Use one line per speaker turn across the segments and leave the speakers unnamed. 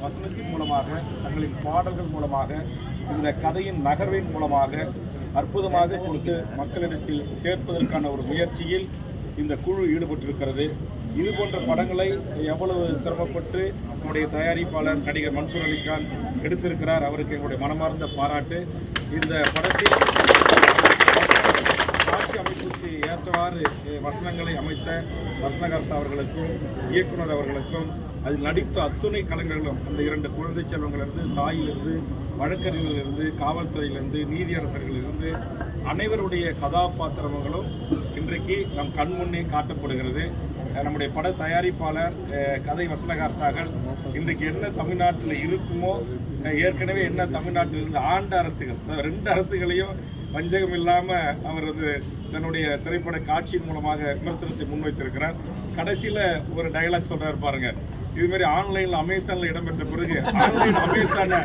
வசனத்தின் மூலமாக தங்களின் பாடல்கள் மூலமாக இந்த கதையின் நகர்வின் மூலமாக அற்புதமாக கொடுத்து மக்களிடத்தில் சேர்ப்பதற்கான ஒரு முயற்சியில் இந்த குழு ஈடுபட்டிருக்கிறது. இது போன்ற படங்களை எவ்வளவு சிரமப்பட்டு நம்முடைய தயாரிப்பாளர் நடிகர் மன்சூர் அலிகான் எடுத்திருக்கிறார் அவருக்கு எங்களுடைய மனமார்ந்த பாராட்டு. இந்த படத்தில் ஆறு வசனங்களை அமைத்த வசனகர்த்தா அவர்களுக்கும் இயக்குனர் அவர்களுக்கும் அதில் நடித்த அத்துணை கலைஞர்களும் அந்த இரண்டு குழந்தை செல்வங்களிலிருந்து தாயிலிருந்து வழக்கறிஞர்களிலிருந்து காவல்துறையிலிருந்து நீதியரசர்களிலிருந்து அனைவருடைய கதாபாத்திரங்களும் இன்றைக்கு நம் கண் முன்னே காட்டப்படுகிறது. நம்முடைய பட தயாரிப்பாளர் கதை வசனகர்த்தாக்கள் இன்றைக்கு என்ன தமிழ்நாட்டில் இருக்குமோ ஏற்கனவே என்ன தமிழ்நாட்டில் ஆண்டு ஆண்ட அரசுகள் ரெண்டு அரசுகளையும் வஞ்சகம் இல்லாமல் அவர் வந்து தன்னுடைய திரைப்பட காட்சியின் மூலமாக விமர்சனத்தை முன்வைத்திருக்கிறார். கடைசியில் ஒரு டைலாக் சொல்கிறார் பாருங்க. இதுமாரி ஆன்லைனில் அமேசானில் இடம்பெற்ற பிறகு ஆன்லைன் அமேசான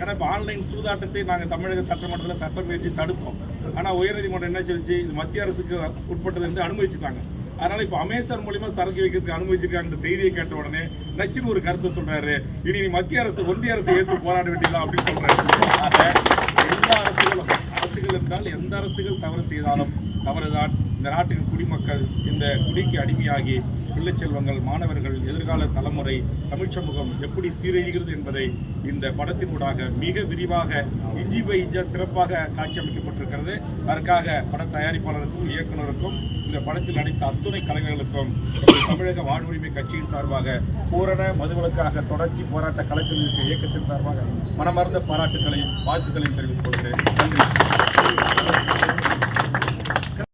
ஏன்னா இப்போ ஆன்லைன் சூதாட்டத்தை நாங்கள் தமிழக சட்டமன்றத்தில் சட்டம் ஏற்றி தடுப்போம். ஆனால் உயர்நீதிமன்றம் என்ன சொல்லிச்சு இது மத்திய அரசுக்கு உட்பட்டது என்று அனுமதிச்சுட்டாங்க. அதனால இப்போ அமேசான் மூலியமா சரக்கு வைக்கிறதுக்கு அனுமதிச்சிருக்காங்க செய்தியை கேட்ட உடனே நச்சுன்னு ஒரு கருத்தை சொல்றாரு. இனி மத்திய அரசு ஒன்றிய அரசு ஏற்று போராட வேண்டியதா அப்படின்னு சொல்றாரு. எல்லா அரசுகளும். அரசுகள் எந்த அரசுகள் தவறு செய்தாலும் தவறுதான். இந்த நாட்டின் குடிமக்கள் இந்த குடிக்கு அடிமையாகி பிள்ளை செல்வங்கள் மாணவர்கள் எதிர்கால தலைமுறை தமிழ் சமூகம் எப்படி சீரழிகிறது என்பதை இந்த படத்தினூடாக மிக விரிவாக இஞ்சி பை இஞ்சா சிறப்பாக காட்சி அமைக்கப்பட்டிருக்கிறது அதற்காக பட தயாரிப்பாளருக்கும் இயக்குனருக்கும் இந்த படத்தில் நடித்த அத்துணை கலைஞர்களுக்கும் தமிழக வாழ்வுரிமை கட்சியின் சார்பாக பூரண மதுவிலக்காக தொடர்ச்சி போராட்ட களத்தில் இயக்கத்தின் சார்பாக மனமார்ந்த பாராட்டுகளையும் வாழ்த்துக்களையும் தெரிவித்துக் கொள்கிறேன். நன்றி.